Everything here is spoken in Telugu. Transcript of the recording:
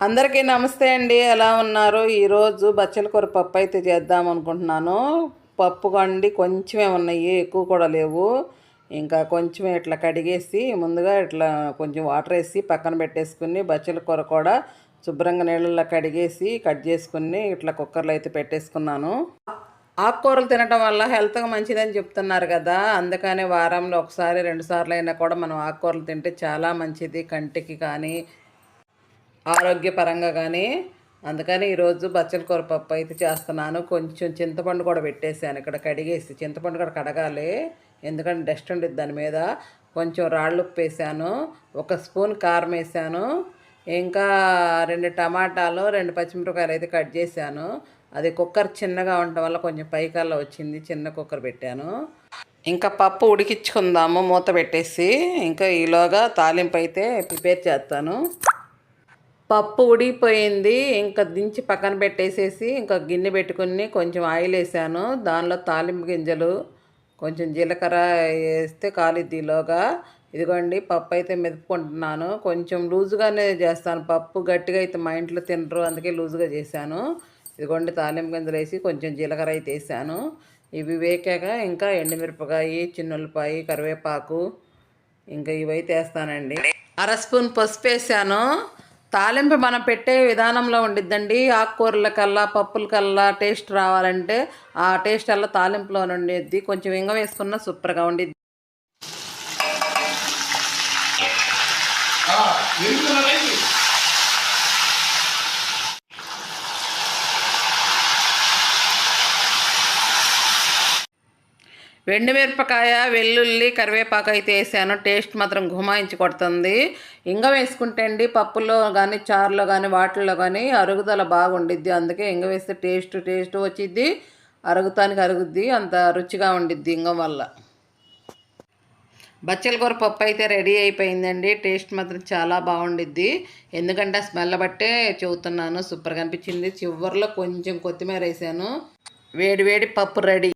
అందరికీ నమస్తే అండి. ఎలా ఉన్నారు? ఈరోజు బచ్చల కూర పప్పు అయితే చేద్దాం అనుకుంటున్నాను. పప్పు కండి కొంచెమే ఉన్నాయి ఎక్కువ కూడా లేవు. ఇంకా కొంచెం ఇట్లా కడిగేసి ముందుగా ఇట్లా కొంచెం వాటర్ వేసి పక్కన పెట్టేసుకుని బచ్చల కూర కూడా శుభ్రంగా నీళ్ళల్లో కడిగేసి కట్ చేసుకుని ఇట్లా కుక్కర్లో అయితే పెట్టేసుకున్నాను. ఆకుకూరలు తినటం వల్ల హెల్త్గా మంచిదని చెప్తున్నారు కదా. అందుకని వారంలో ఒకసారి రెండు సార్లు అయినా కూడా మనం ఆకుకూరలు తింటే చాలా మంచిది. కంటికి కానీ ఆరోగ్యపరంగా కానీ అందుకని ఈరోజు బచ్చల కూర పప్పు అయితే చేస్తున్నాను. కొంచెం చింతపండు కూడా పెట్టేశాను. ఇక్కడ కడిగేసి చింతపండు కూడా కడగాలి. ఎందుకంటే డస్ట్ ఉండేది దాని మీద. కొంచెం రాళ్ళు ఉప్పు వేసాను ఒక స్పూన్ కారం వేసాను ఇంకా రెండు టమాటాలు రెండు పచ్చిమిరపకాయలు అయితే కట్ చేశాను. అది కుక్కర్ చిన్నగా ఉండటం వల్ల కొంచెం పైకల్లా వచ్చింది. చిన్న కుక్కర్ పెట్టాను. ఇంకా పప్పు ఉడికించుకుందాము. మూత పెట్టేసి ఇంకా ఈలోగా తాలింపు అయితే ప్రిపేర్ చేస్తాను. పప్పు ఉడికిపోయింది. ఇంకా దించి పక్కన పెట్టేసేసి ఇంకా గిన్నె పెట్టుకుని కొంచెం ఆయిల్ వేసాను. దానిలో తాలింపు గింజలు కొంచెం జీలకర్ర వేస్తే కాలిద్దీలోగా ఇదిగోండి పప్పు అయితే మెదుపుకుంటున్నాను. కొంచెం లూజుగానే చేస్తాను. పప్పు గట్టిగా అయితే మా ఇంట్లో తినరు. అందుకే లూజుగా చేశాను. ఇదిగోండి తాలింపు గింజలు వేసి కొంచెం జీలకర్ర అయితే వేసాను. ఇవి వేకాక ఇంకా ఎండుమిరపకాయ చిన్నులపాయ కరివేపాకు ఇంకా ఇవైతే వేస్తానండి. అర స్పూన్ పసుపు వేసాను. తాలింపు మనం పెట్టే విధానంలో ఉండిద్దండి. ఆకుకూరల కల్లా పప్పుల కల్లా టేస్ట్ రావాలంటే ఆ టేస్ట్ అలా తాలింపులో ఉండిద్ది కొంచెం ఇంగ వేసుకున్న సూపర్గా ఉండిద్ది. మిరపకాయ వెల్లుల్లి కరివేపాకు అయితే వేసాను. టేస్ట్ మాత్రం గుమాయించి కొడుతుంది. ఇంగ వేసుకుంటే అండి పప్పులో కానీ చారులో కానీ వాటిల్లో కానీ అరుగుదల బాగుండిద్ది. అందుకే ఇంగ వేస్తే టేస్ట్ టేస్ట్ వచ్చిద్ది. అరుగుతానికి అరుగుద్ది. అంత రుచిగా ఉండిద్ది ఇంగం వల్ల. బచ్చల కూర పప్పు అయితే రెడీ అయిపోయిందండి. టేస్ట్ మాత్రం చాలా బాగుండిద్ది. ఎందుకంటే స్మెల్ బట్టే చెబుతున్నాను. సూపర్గా అనిపించింది. చివరిలో కొంచెం కొత్తిమీర వేసాను. వేడి వేడి పప్పు రెడీ.